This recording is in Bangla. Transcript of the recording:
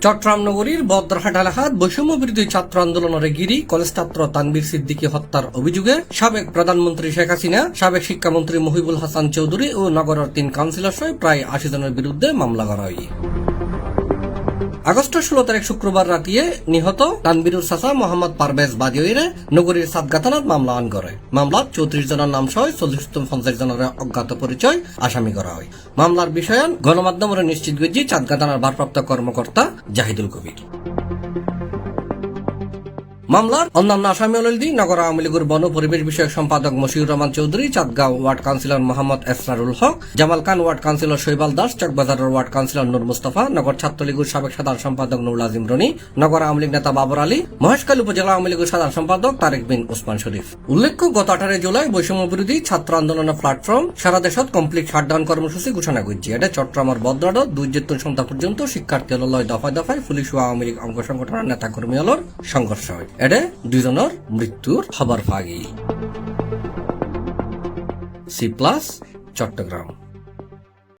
চট্টগ্রাম নগরীর বদ্রহাট এলাকাত বৈষম্য বিরোধী ছাত্র আন্দোলনের গিরি কলেজ ছাত্র তানবীর সিদ্দিকী হত্যার অভিযোগে সাবেক প্রধানমন্ত্রী শেখ হাসিনা, সাবেক শিক্ষামন্ত্রী মহিবুল হাসান চৌধুরী ও নগরের তিন কাউন্সিলর সহ প্রায় আশি জনের বিরুদ্ধে মামলা করা হয় আগস্টের ষোলো তারিখ শুক্রবার রাতিয়ে নিহত তানবিরুর সাসা মোহাম্মদ পারভেজ বাদিওইরে নগরীর সাতগা থানাত মামলা আন করে মামলাত চৌত্রিশ জনের নাম সহ চল্লিশ পঞ্চাশ জনের অজ্ঞাত পরিচয় আসামি করা হয়। মামলার বিষয়ান গণমাধ্যমের নিশ্চিত গেছি চাঁদগা থানার ভারপ্রাপ্ত কর্মকর্তা জাহিদুল কবির মামলার অন্যান্য আসামি হলেন নগর আওয়ামী লীগের বন পরিবেশ বিষয়ক সম্পাদক Moshiur Rahman Chowdhury, Chandgaon ward councillor Mohammad Esrarul Haque, Jamal Khan ward councillor Shaibal Das, চকবাজারের ward councillor Nur Mustafa, নগর ছাত্রলীগের সাবেক সাধারণ সম্পাদক নুরুল আজিম রনি, নগর আওয়ামী লীগ নেতা বাবর আলী, মহেশখালী উপজেলা আওয়ামী লীগের সাধারণ সম্পাদক তারেক বিন ওসমান শরীফ। উল্লেখ্য, গত আঠারো জুলাই বৈষম্য বিরোধী ছাত্র আন্দোলনের প্ল্যাটফর্ম সারা দেশত কমপ্লিট শাটডাউন কর্মসূচি ঘোষণা করছে। এটা চট্টগ্রামের বদ্রাডত দুই জেতুন সন্ধ্যা পর্যন্ত শিক্ষার্থী হলয় দফায় দফায় পুলিশ ও আওয়ামী লীগ অঙ্গ সংগঠনের নেতা কর্মী হলর সংঘর্ষ হয়। এডে দুজনের মৃত্যুর খবর ফাগি সি প্লাস চট্টগ্রাম।